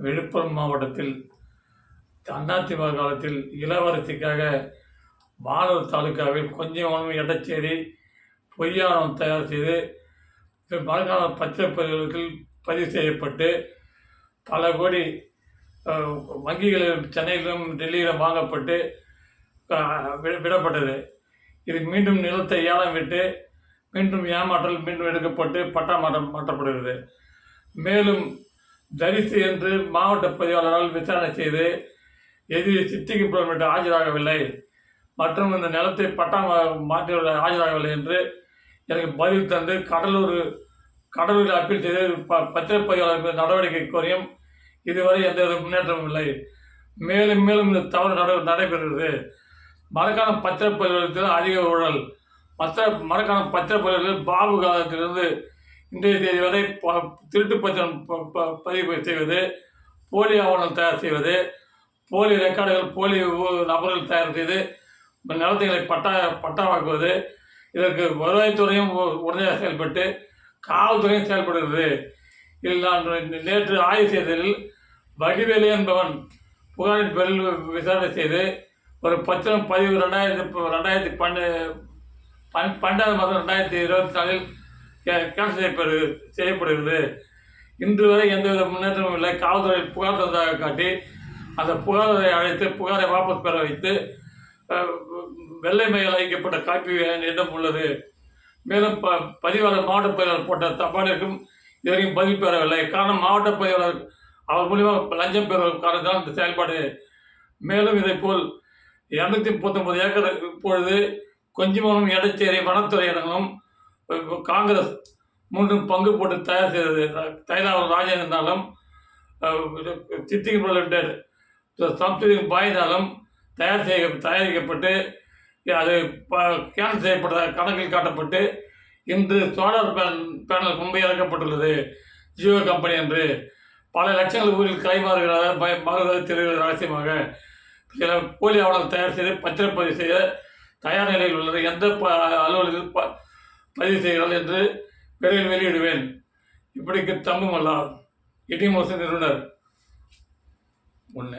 விழுப்புரம் மாவட்டத்தில் அதிமுக காலத்தில் இளவரசிக்காக மானூர் தாலுக்காவில் கொஞ்சம் எடச்சேரி பொய்யானம் தயார் செய்து மறுகால பத்திரப்பதிவுகளில் பதிவு செய்யப்பட்டு பல கோடி வங்கிகளில் சென்னையிலும் டெல்லியிலும் வாங்கப்பட்டு விட- விடப்பட்டது. இது மீண்டும் நிலத்தை ஏலம் விட்டு மீண்டும் ஏமாற்றல் மீண்டும் எடுக்கப்பட்டு பட்டா மாற்றம் மாற்றப்படுகிறது. மேலும் தரிசு என்று மாவட்ட பதிவாளரால் விசாரணை செய்து எதிரி சித்திக்கு புறப்பட்டு ஆஜராகவில்லை. மற்றும் இந்த நிலத்தை பட்டா மா- மாற்றியுள்ள ஆஜராகவில்லை என்று எனக்கு பதில் தந்து கடலூர் கடலூரில் அப்பீல் செய்து ப பத்திரப்பதிவாளர் நடவடிக்கை கோரியும் இதுவரை எந்தவித முன்னேற்றமும் இல்லை. மேலும் மேலும் இந்த தவறு நட நடைபெறுகிறது. மரக்கான பத்திரப்பதிவாளத்தில் அதிக ஊழல். மற்ற மரக்கான பத்திரப்பதிவாளர்கள் பாபு காலத்திலிருந்து இன்றைய தேதி வரை திருட்டு பத்திரம் பதிவு செய்வது போலி ஆவணம் தயார் செய்வது போலி ரெக்கார்டுகள் போலி நபர்கள் தயார் செய்து நிலத்தைகளை பட்டா பட்டாவாக்குவது இதற்கு வருவாய்த்துறையும் உடனே உடனடியாக செயல்பட்டு காவல்துறையும் செயல்படுகிறது. இதில் நான் நேற்று ஆய்வு செய்ததில் வடிவேலு என்பவன் புகாரின் பேரில் விசாரணை செய்து ஒரு பத்திரம் பதிவு ரெண்டாயிரத்தி ரெண்டாயிரத்தி பன்னெண்டு பன் பன்னெண்டாவது மாதம் ரெண்டாயிரத்தி இருபத்தி நாலில் கேன்சல் செய்யப்படு செய்யப்படுகிறது இன்று வரை எந்தவித முன்னேற்றமும் இல்லை. காவல்துறையில் புகார் தந்ததாக காட்டி அந்த புகாரை அழைத்து புகாரை வாபஸ் பெற வைத்து வெள்ளை மயில் அளிக்கப்பட்ட காப்பி என்னிடம் உள்ளது. மேலும் ப பதிவாளர் மாவட்ட பதிவாளர் போட்ட தபாலிற்கும் இதுவரைக்கும் பதில் பெறவில்லை. காரணம் மாவட்ட பதிவாளர் அவர் மூலியமாக லஞ்சம் பெறுவதற்கு காரணத்தால் இந்த செயல்பாடு. மேலும் இதைப்போல் இரநூத்தி முப்பத்தொம்பது ஏக்கர் இப்பொழுது கொஞ்சமனும் எடச்சேரி வனத்துறை காங்கிரஸ் மூன்றும் பங்கு போட்டு தயார் செய்தது. தைலாவரம் ராஜேந்திரனாலும் சித்திங் லிமிடெட் சம்திங் பாயினாலும் தயார் செய்ய தயாரிக்கப்பட்டு அது கேன்சல் செய்யப்பட்ட கணக்கில் காட்டப்பட்டு இன்று சோலார் பேனல் பேனல் மும்பை இறக்கப்பட்டுள்ளது. ஜியோ கம்பெனி என்று பல லட்சங்கள் ஊரில் கைமாறுகிறத பய தெரிகிறது ரகசியமாக சில போலி ஆவணம் தயார் செய்து பத்திரப்பதிவு செய்ய தயார் நிலையில் உள்ளது. எந்த ப அலுவலகத்தில் ப பதிவு செய்கிறாள் என்று விரைவில் வெளியிடுவேன். இப்படிக்கு தம்புமல்லா இடிமோச நிறுவனர்.